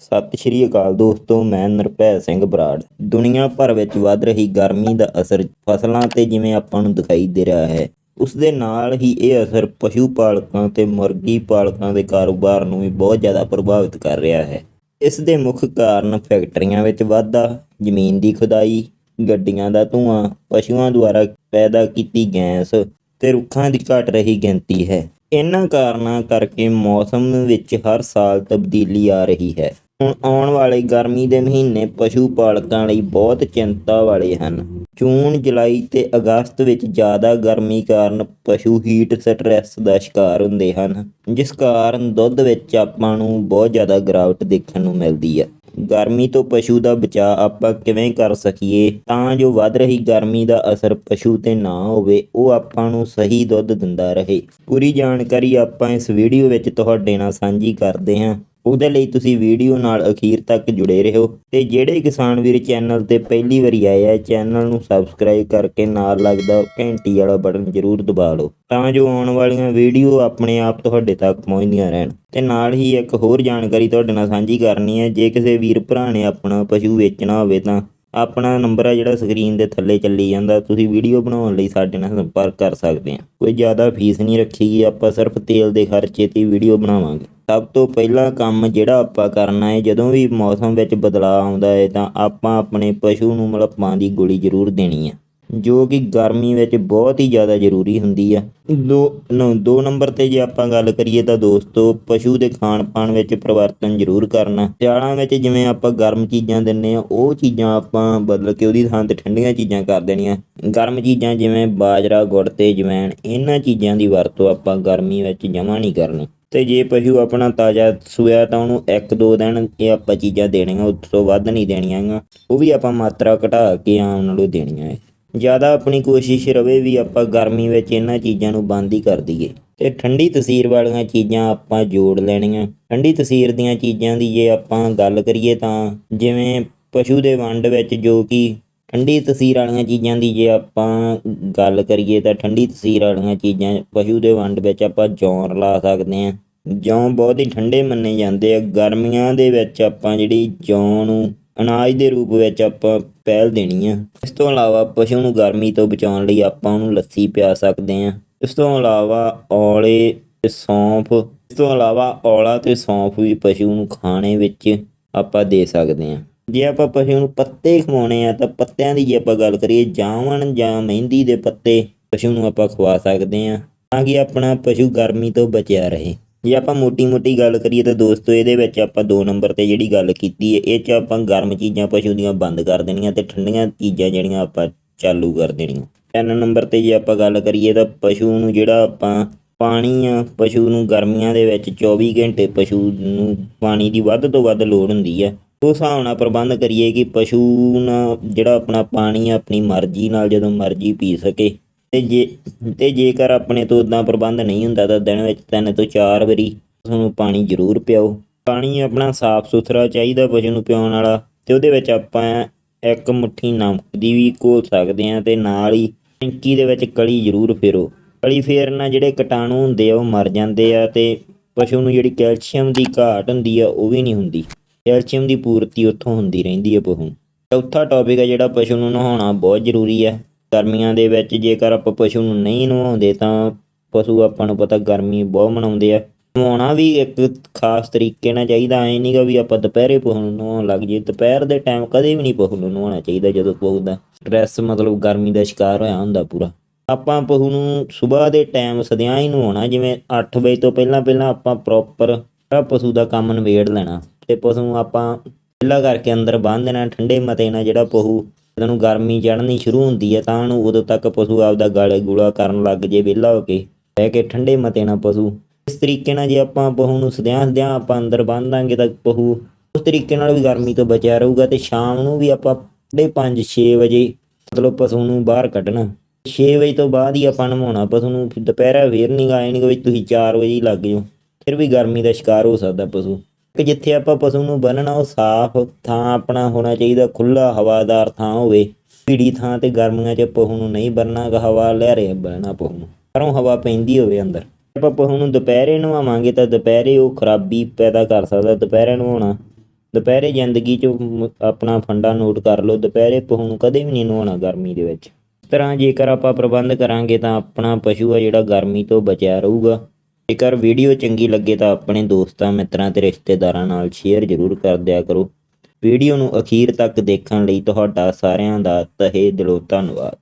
ਸਤਿ ਸ਼੍ਰੀ ਅਕਾਲ ਦੋਸਤੋ, ਮੈਂ ਨਿਰਭੈ ਸਿੰਘ ਬਰਾੜ। ਦੁਨੀਆ ਭਰ ਵਿੱਚ ਵੱਧ ਰਹੀ ਗਰਮੀ ਦਾ ਅਸਰ ਫਸਲਾਂ ਤੇ ਜਿਵੇਂ ਆਪਾਂ ਨੂੰ ਦਿਖਾਈ ਦੇ ਰਿਹਾ ਹੈ, ਉਸ ਦੇ ਨਾਲ ਹੀ ਇਹ ਅਸਰ ਪਸ਼ੂ ਪਾਲਕਾਂ ਤੇ ਮੁਰਗੀ ਪਾਲਕਾਂ ਦੇ ਕਾਰੋਬਾਰ ਨੂੰ ਵੀ ਬਹੁਤ ਜ਼ਿਆਦਾ ਪ੍ਰਭਾਵਿਤ ਕਰ ਰਿਹਾ ਹੈ। ਇਸ ਦੇ ਮੁੱਖ ਕਾਰਨ ਫੈਕਟਰੀਆਂ ਵਿੱਚ ਵਾਧਾ, ਜ਼ਮੀਨ ਦੀ ਖੁਦਾਈ, ਗੱਡੀਆਂ ਦਾ ਧੂਆਂ, ਪਸ਼ੂਆਂ ਦੁਆਰਾ ਪੈਦਾ ਕੀਤੀ ਗੈਸ ਤੇ ਰੁੱਖਾਂ ਦੀ ਘਟ ਰਹੀ ਗਿਣਤੀ ਹੈ। ਇਹਨਾਂ ਕਾਰਨਾਂ ਕਰਕੇ ਮੌਸਮ ਵਿੱਚ ਹਰ ਸਾਲ ਤਬਦੀਲੀ ਆ ਰਹੀ ਹੈ। ਆਉਣ ਵਾਲੇ ਗਰਮੀ ਦੇ ਮਹੀਨੇ ਪਸ਼ੂ ਪਾਲਕਾਂ ਲਈ ਬਹੁਤ ਚਿੰਤਾ ਵਾਲੇ ਹਨ। ਜੂਨ, ਜੁਲਾਈ ਤੇ ਅਗਸਤ ਵਿੱਚ ਜ਼ਿਆਦਾ ਗਰਮੀ ਕਾਰਨ ਪਸ਼ੂ ਹੀਟ ਸਟ੍ਰੈਸ ਦਾ ਸ਼ਿਕਾਰ ਹੁੰਦੇ ਹਨ, ਜਿਸ ਕਾਰਨ ਦੁੱਧ ਵਿੱਚ ਆਪਾਂ ਨੂੰ ਬਹੁਤ ਜ਼ਿਆਦਾ ਗਿਰਾਵਟ ਦੇਖਣ ਨੂੰ ਮਿਲਦੀ ਹੈ। ਗਰਮੀ ਤੋਂ ਪਸ਼ੂ ਦਾ ਬਚਾਅ ਆਪਾਂ ਕਿਵੇਂ ਕਰ ਸਕੀਏ? ਤਾਂ ਜੋ ਵੱਧ ਰਹੀ ਗਰਮੀ ਦਾ ਅਸਰ ਪਸ਼ੂ ਤੇ ਨਾ ਹੋਵੇ, ਉਹ ਆਪਾਂ ਨੂੰ ਸਹੀ ਦੁੱਧ ਦਿੰਦਾ ਰਹੇ। ਪੂਰੀ ਜਾਣਕਾਰੀ ਆਪਾਂ ਇਸ ਵੀਡੀਓ ਵਿੱਚ ਤੁਹਾਡੇ ਨਾਲ ਸਾਂਝੀ ਕਰਦੇ ਹਾਂ। ਉਹਦੇ ਲਈ ਤੁਸੀਂ ਵੀਡੀਓ ਨਾਲ ਅਖੀਰ ਤੱਕ ਜੁੜੇ ਰਹੋ ਤੇ ਜਿਹੜੇ ਕਿਸਾਨ ਵੀਰ ਚੈਨਲ ਤੇ ਪਹਿਲੀ ਵਾਰੀ ਆਏ ਆ, ਚੈਨਲ ਨੂੰ ਸਬਸਕ੍ਰਾਈਬ ਕਰਕੇ ਨਾਲ ਲੱਗਦਾ ਘੰਟੀ ਵਾਲਾ ਬਟਨ ਜ਼ਰੂਰ ਦਬਾ ਲਓ ਤਾਂ ਜੋ ਆਉਣ ਵਾਲੀਆਂ ਵੀਡੀਓ ਆਪਣੇ ਆਪ ਤੁਹਾਡੇ ਤੱਕ ਪਹੁੰਚਦੀਆਂ ਰਹਿਣ। ਤੇ ਨਾਲ ਹੀ ਇੱਕ ਹੋਰ ਜਾਣਕਾਰੀ ਤੁਹਾਡੇ ਨਾਲ ਸਾਂਝੀ ਕਰਨੀ ਹੈ, ਜੇ ਕਿਸੇ ਵੀਰ ਭਰਾ ਨੇ ਆਪਣਾ ਪਸ਼ੂ ਵੇਚਣਾ ਹੋਵੇ ਤਾਂ ਆਪਣਾ ਨੰਬਰ ਆ ਜਿਹੜਾ ਸਕਰੀਨ ਦੇ ਥੱਲੇ ਚੱਲੀ ਜਾਂਦਾ। ਤੁਸੀਂ ਵੀਡੀਓ ਬਣਾਉਣ ਲਈ ਸਾਡੇ ਨਾਲ ਸੰਪਰਕ ਕਰ ਸਕਦੇ ਆ। ਕੋਈ ਜ਼ਿਆਦਾ ਫੀਸ ਨਹੀਂ ਰੱਖੀ ਗਈ, ਆਪਾਂ ਸਿਰਫ ਤੇਲ ਦੇ ਖਰਚੇ ਤੇ ਵੀਡੀਓ ਬਣਾਵਾਂਗੇ। ਸਭ ਤੋਂ ਪਹਿਲਾ ਕੰਮ ਜਿਹੜਾ ਆਪਾਂ ਕਰਨਾ ਹੈ, ਜਦੋਂ ਵੀ ਮੌਸਮ ਵਿੱਚ ਬਦਲਾਅ ਆਉਂਦਾ ਹੈ ਤਾਂ ਆਪਾਂ ਆਪਣੇ ਪਸ਼ੂ ਨੂੰ ਮਲੱਪਾਂ ਦੀ ਗੋਲੀ ਜ਼ਰੂਰ ਦੇਣੀ ਹੈ ਜੋ ਕਿ ਗਰਮੀ ਵਿੱਚ ਬਹੁਤ ਹੀ ਜ਼ਿਆਦਾ ਜ਼ਰੂਰੀ ਹੁੰਦੀ ਆ। ਦੋ, ਨੋ- ਦੋ ਨੰਬਰ ਤੇ ਜੇ ਆਪਾਂ ਗੱਲ ਕਰੀਏ ਤਾਂ ਦੋਸਤੋ, ਪਸ਼ੂ ਦੇ ਖਾਣ ਪਾਣ ਵਿੱਚ ਪਰਿਵਰਤਨ ਜ਼ਰੂਰ ਕਰਨਾ। ਸਿਆਲਾਂ ਵਿੱਚ ਜਿਵੇਂ ਆਪਾਂ ਗਰਮ ਚੀਜ਼ਾਂ ਦਿੰਨੇ ਆ ਉਹ ਚੀਜ਼ਾਂ ਆਪਾਂ ਬਦਲ ਕੇ ਉਹਦੀ ਥਾਂ ਤੇ ਠੰਡੀਆਂ ਚੀਜ਼ਾਂ ਕਰ ਦੇਣੀਆਂ। ਗਰਮ ਚੀਜ਼ਾਂ ਜਿਵੇਂ ਬਾਜਰਾ, ਗੁੜ ਤੇ ਜਵੈਣ ਇਹਨਾਂ ਚੀਜ਼ਾਂ ਦੀ ਵਰਤੋਂ ਆਪਾਂ ਗਰਮੀ ਵਿੱਚ ਜਮਾ ਨਹੀਂ ਕਰਨੀ। ਤੇ ਜੇ ਪਸ਼ੂ ਆਪਣਾ ਤਾਜ਼ਾ ਸੂਇਆ ਤਾਂ ਉਹਨੂੰ ਇੱਕ, ਦੋ ਦਿਨ ਇਹ ਆਪਾਂ ਚੀਜ਼ਾਂ ਦੇਣੀਆਂ, ਉਸ ਤੋਂ ਵੱਧ ਨਹੀਂ ਦੇਣੀਆਂ ਉਹ ਵੀ ਆਪਾਂ ਮਾਤਰਾ ਘਟਾ ਕੇ ਆਮ ਨਾਲੋਂ ਦੇਣੀਆਂ ਹੈ ਜ਼ਿਆਦਾ ਆਪਣੀ ਕੋਸ਼ਿਸ਼ ਰਵੇ ਵੀ ਆਪਾਂ ਗਰਮੀ ਵਿੱਚ ਇਹਨਾਂ ਚੀਜ਼ਾਂ ਨੂੰ ਬੰਦ ਹੀ ਕਰ ਦਈਏ। ਤੇ ਠੰਡੀ ਤਸੀਰ ਵਾਲੀਆਂ ਚੀਜ਼ਾਂ ਆਪਾਂ ਜੋੜ ਲੈਣੀਆਂ। ਠੰਡੀ ਤਸੀਰ ਦੀਆਂ ਚੀਜ਼ਾਂ ਦੀ ਜੇ ਆਪਾਂ ਗੱਲ ਕਰੀਏ ਤਾਂ ਜਿਵੇਂ ਪਸ਼ੂ ਦੇ ਵੰਡ ਵਿੱਚ ਜੋ ਕਿ ਠੰਡੀ ਤਸੀਰ ਵਾਲੀਆਂ ਚੀਜ਼ਾਂ ਦੀ ਜੇ ਆਪਾਂ ਗੱਲ ਕਰੀਏ ਤਾਂ ਠੰਡੀ ਤਸੀਰ ਵਾਲੀਆਂ ਚੀਜ਼ਾਂ ਪਸ਼ੂ ਦੇ ਵੰਡ ਵਿੱਚ ਆਪਾਂ ਜੌਂ ਰਲਾ ਸਕਦੇ ਹਾਂ। ਜੌਂ ਬਹੁਤ ਹੀ ਠੰਡੇ ਮੰਨੇ ਜਾਂਦੇ ਆ। ਗਰਮੀਆਂ ਦੇ ਵਿੱਚ ਆਪਾਂ ਜਿਹੜੀ ਜੌਂ ਨੂੰ ਅਨਾਜ ਦੇ ਰੂਪ ਵਿੱਚ ਆਪਾਂ ਪਹਿਲ ਦੇਣੀ ਆ। ਇਸ ਤੋਂ ਇਲਾਵਾ ਪਸ਼ੂ ਨੂੰ ਗਰਮੀ ਤੋਂ ਬਚਾਉਣ ਲਈ ਆਪਾਂ ਉਹਨੂੰ ਲੱਸੀ ਪਿਆ ਸਕਦੇ ਆ। ਇਸ ਤੋਂ ਇਲਾਵਾ ਔਲੇ ਤੇ ਸੌਂਫ, ਇਸ ਤੋਂ ਇਲਾਵਾ ਔਲਾ ਤੇ ਸੌਂਫ ਵੀ ਪਸ਼ੂ ਨੂੰ ਖਾਣੇ ਵਿੱਚ ਆਪਾਂ ਦੇ ਸਕਦੇ ਆ। ਜੇ ਆਪਾਂ ਪਸ਼ੂ ਨੂੰ ਪੱਤੇ ਖਵਾਉਣੇ ਆ ਤਾਂ ਪੱਤਿਆਂ ਦੀ ਜੇ ਆਪਾਂ ਗੱਲ ਕਰੀਏ ਜਾਵਣ ਜਾਂ ਮਹਿੰਦੀ ਦੇ ਪੱਤੇ ਪਸ਼ੂ ਨੂੰ ਆਪਾਂ ਖਵਾ ਸਕਦੇ ਆ ਤਾਂ ਕਿ ਆਪਣਾ ਪਸ਼ੂ ਗਰਮੀ ਤੋਂ ਬਚਿਆ ਰਹੇ। ਜੇ ਆਪਾਂ ਮੋਟੀ-ਮੋਟੀ ਗੱਲ ਕਰੀਏ ਤਾਂ ਦੋਸਤੋ, ਇਹਦੇ ਵਿੱਚ ਆਪਾਂ ਦੋ ਨੰਬਰ ਤੇ ਜਿਹੜੀ ਗੱਲ ਕੀਤੀ ਹੈ ਇਹ ਚ ਆਪਾਂ ਗਰਮ ਚੀਜ਼ਾਂ ਪਸ਼ੂ ਦੀਆਂ ਬੰਦ ਕਰ ਦੇਣੀਆਂ ਤੇ ਠੰਡੀਆਂ ਚੀਜ਼ਾਂ ਜਿਹੜੀਆਂ ਆਪਾਂ ਚਾਲੂ ਕਰ ਦੇਣੀਆਂ। ਤਿੰਨ ਨੰਬਰ ਤੇ ਜੇ ਆਪਾਂ ਗੱਲ ਕਰੀਏ ਤਾਂ ਪਸ਼ੂ ਨੂੰ ਜਿਹੜਾ ਆਪਾਂ ਪਾਣੀ ਆ, ਪਸ਼ੂ ਨੂੰ ਗਰਮੀਆਂ ਦੇ ਵਿੱਚ 24 ਘੰਟੇ ਪਸ਼ੂ ਨੂੰ ਪਾਣੀ ਦੀ ਵੱਧ ਤੋਂ ਵੱਧ ਲੋੜ ਹੁੰਦੀ ਹੈ ਉਸ ਹਿਸਾਬ ਨਾਲ ਪ੍ਰਬੰਧ ਕਰੀਏ ਕਿ ਪਸ਼ੂ ਨਾ ਜਿਹੜਾ ਆਪਣਾ ਪਾਣੀ ਆਪਣੀ ਮਰਜ਼ੀ ਨਾਲ ਜਦੋਂ ਮਰਜ਼ੀ ਪੀ ਸਕੇ। ਤੇ ਜੇ, ਤੇ ਜੇਕਰ ਆਪਣੇ ਤੋਂ ਉਦਾਂ ਪ੍ਰਬੰਧ ਨਹੀਂ ਹੁੰਦਾ ਤਾਂ ਦਿਨ ਵਿੱਚ ਤਿੰਨ ਤੋਂ ਚਾਰ ਵਾਰੀ ਤੁਹਾਨੂੰ ਪਾਣੀ ਜ਼ਰੂਰ ਪਿਆਓ। ਪਾਣੀ ਆਪਣਾ ਸਾਫ਼ ਸੁਥਰਾ ਚਾਹੀਦਾ ਪਸ਼ੂ ਨੂੰ ਪਿਆਉਣ ਵਾਲਾ ਤੇ ਉਹਦੇ ਵਿੱਚ ਆਪਾਂ ਇੱਕ ਮੁੱਠੀ ਨਮਕ ਦੀ ਵੀ ਘੋਲ ਸਕਦੇ ਹਾਂ ਤੇ ਨਾਲ ਹੀ ਟੈਂਕੀ ਦੇ ਵਿੱਚ ਕਲੀ ਜ਼ਰੂਰ ਫੇਰੋ। ਕਲੀ ਫੇਰਨ ਨਾਲ ਜਿਹੜੇ ਕੀਟਾਣੂ ਹੁੰਦੇ ਆ ਉਹ ਮਰ ਜਾਂਦੇ ਆ ਤੇ ਪਸ਼ੂ ਨੂੰ ਜਿਹੜੀ ਕੈਲਸ਼ੀਅਮ ਦੀ ਘਾਟ ਹੁੰਦੀ ਆ ਉਹ ਵੀ ਨਹੀਂ ਹੁੰਦੀ। ਕੈਲਸ਼ੀਅਮ ਦੀ ਪੂਰਤੀ ਉੱਥੋਂ ਹੁੰਦੀ ਰਹਿੰਦੀ ਹੈ ਪਸ਼ੂ ਚੌਥਾ ਟੌਪਿਕ ਹੈ ਜਿਹੜਾ ਪਸ਼ੂ ਨੂੰ ਨਹਾਉਣਾ ਬਹੁਤ ਜ਼ਰੂਰੀ ਹੈ ਗਰਮੀਆਂ ਦੇ ਵਿੱਚ ਜੇਕਰ ਆਪਾਂ ਪਸ਼ੂ ਨੂੰ ਨਹੀਂ ਨਵਾਉਂਦੇ ਤਾਂ ਪਸ਼ੂ ਆਪਾਂ ਨੂੰ ਪਤਾ ਗਰਮੀ ਬਹੁਤ ਮਨਾਉਂਦੇ ਆ। ਨਵਾਉਣਾ ਵੀ ਇੱਕ ਖਾਸ ਤਰੀਕੇ ਨਾਲ ਚਾਹੀਦਾ, ਐ ਨਹੀਂਗਾ ਵੀ ਆਪਾਂ ਦੁਪਹਿਰੇ ਪਸ਼ੂ ਨੂੰ ਨਵਾਉਣ ਲੱਗ ਜੇ ਦੁਪਹਿਰ ਦੇ ਟਾਈਮ ਕਦੇ ਵੀ ਨਹੀਂ ਪਸ਼ੂ ਨੂੰ ਨਵਾਉਣਾ ਚਾਹੀਦਾ ਜਦੋਂ ਪਸ਼ੂ ਦਾ ਸਟ੍ਰੈਸ ਮਤਲਬ ਗਰਮੀ ਦਾ ਸ਼ਿਕਾਰ ਹੋਇਆ ਹੁੰਦਾ ਪੂਰਾ। ਆਪਾਂ ਪਸ਼ੂ ਨੂੰ ਸਵੇਰ ਦੇ ਟਾਈਮ ਸਦਿਆਂ ਹੀ ਨਵਾਉਣਾ, ਜਿਵੇਂ 8 ਵਜੇ ਤੋਂ ਪਹਿਲਾਂ ਪਹਿਲਾਂ ਆਪਾਂ ਪ੍ਰੋਪਰ ਪਸ਼ੂ ਦਾ ਕੰਮ ਨਿਬੇੜ ਲੈਣਾ। ਤੇ ਪਸ਼ੂ ਨੂੰ ਆਪਾਂ ਪਹਿਲਾਂ ਕਰਕੇ ਅੰਦਰ ਬੰਨ੍ਹ ਦੇਣਾ, ਠੰਡੇ ਮਤੇ ਨਾਲ ਜਿਹੜਾ ਪਸ਼ੂ ਜਦੋਂ ਨੂੰ ਗਰਮੀ ਚੜ੍ਹਨੀ ਸ਼ੁਰੂ ਹੁੰਦੀ ਹੈ ਤਾਂ ਉਹਨੂੰ ਉਦੋਂ ਤੱਕ ਪਸ਼ੂ ਆਪਦਾ ਗਾਲੇ ਗੂਲਾ ਕਰਨ ਲੱਗ ਜੇ ਵਿਹਲਾ ਹੋ ਕੇ। ਰਹਿ ਕੇ ਠੰਡੇ ਮਤੇ ਨਾਲ ਪਸ਼ੂ। ਇਸ ਤਰੀਕੇ ਨਾਲ ਜੇ ਆਪਾਂ ਪਸ਼ੂ ਨੂੰ ਸਦਿਆਂ ਸਦਿਆਂ ਆਪਾਂ ਅੰਦਰ ਬੰਨ੍ਹ ਦਾਂਗੇ ਤਾਂ ਪਸ਼ੂ ਉਸ ਤਰੀਕੇ ਨਾਲ ਵੀ ਗਰਮੀ ਤੋਂ ਬਚਿਆ ਰਹੂਗਾ ਤੇ ਸ਼ਾਮ ਨੂੰ ਵੀ ਆਪਾਂ 5:30 6 ਵਜੇ ਮਤਲਬ ਪਸ਼ੂ ਨੂੰ ਬਾਹਰ ਕੱਢਣਾ। 6 ਵਜੇ ਤੋਂ ਬਾਅਦ ਹੀ ਆਪਾਂ ਨਵਾਉਣਾ ਪਸ਼ੂ ਨੂੰ ਦੁਪਹਿਰਾ ਫੇਰ ਨਹੀਂ ਗਾਏ ਨਹੀਂ ਵੀ ਤੁਸੀਂ 4 ਵਜੇ ਹੀ ਲੱਗ ਜਾਓ। ਫਿਰ ਵੀ ਗਰਮੀ ਦਾ ਸ਼ਿਕਾਰ ਹੋ ਸਕਦਾ ਪਸ਼ੂ। ਕਿ ਜਿੱਥੇ ਆਪਾਂ ਪਸ਼ੂ ਨੂੰ ਬੰਨਣਾ ਉਹ ਸਾਫ਼ ਥਾਂ ਆਪਣਾ ਹੋਣਾ ਚਾਹੀਦਾ ਖੁੱਲਾ ਹਵਾਦਾਰ ਥਾਂ ਹੋਵੇ। ਭੀੜੀ ਥਾਂ ਤੇ ਗਰਮੀਆਂ 'ਚ ਪਸ਼ੂ ਨੂੰ ਨਹੀਂ ਬੰਨਣਾ ਹਵਾ ਲੈ ਰਿਹਾ ਬੰਨਣਾ ਪਸ਼ੂ ਨੂੰ। ਪਰੋਂ ਹਵਾ ਪੈਂਦੀ ਹੋਵੇ ਅੰਦਰ। ਆਪਾਂ ਪਸ਼ੂ ਨੂੰ ਦੁਪਹਿਰੇ ਨਵਾਵਾਂਗੇ ਤਾਂ ਦੁਪਹਿਰੇ ਉਹ ਖਰਾਬੀ ਪੈਦਾ ਕਰ ਸਕਦਾ, ਦੁਪਹਿਰੇ ਨਵਾਉਣਾ। ਦੁਪਹਿਰੇ ਜ਼ਿੰਦਗੀ 'ਚ ਆਪਣਾ ਫੰਡਾ ਨੋਟ ਕਰ ਲਓ, ਦੁਪਹਿਰੇ ਪਹੂ ਨੂੰ ਕਦੇ ਵੀ ਨਹੀਂ ਨਵਾਉਣਾ ਗਰਮੀ ਦੇ ਵਿੱਚ। ਇਸ ਤਰ੍ਹਾਂ ਜੇਕਰ ਆਪਾਂ ਪ੍ਰਬੰਧ ਕਰਾਂਗੇ ਤਾਂ ਆਪਣਾ ਪਸ਼ੂ ਆ ਜਿਹੜਾ ਗਰਮੀ ਤੋਂ ਬਚਿਆ ਰਹੂਗਾ। ਜੇਕਰ ਵੀਡੀਓ ਚੰਗੀ ਲੱਗੇ ਤਾਂ ਆਪਣੇ ਦੋਸਤਾਂ, ਮਿੱਤਰਾਂ ਤੇ ਰਿਸ਼ਤੇਦਾਰਾਂ ਨਾਲ ਸ਼ੇਅਰ ਜ਼ਰੂਰ ਕਰ ਦਿਆ ਕਰੋ। ਵੀਡੀਓ ਨੂੰ ਅਖੀਰ ਤੱਕ ਦੇਖਣ ਲਈ ਤੁਹਾਡਾ ਸਾਰਿਆਂ ਦਾ ਤਹਿ ਦਿਲੋਂ ਧੰਨਵਾਦ।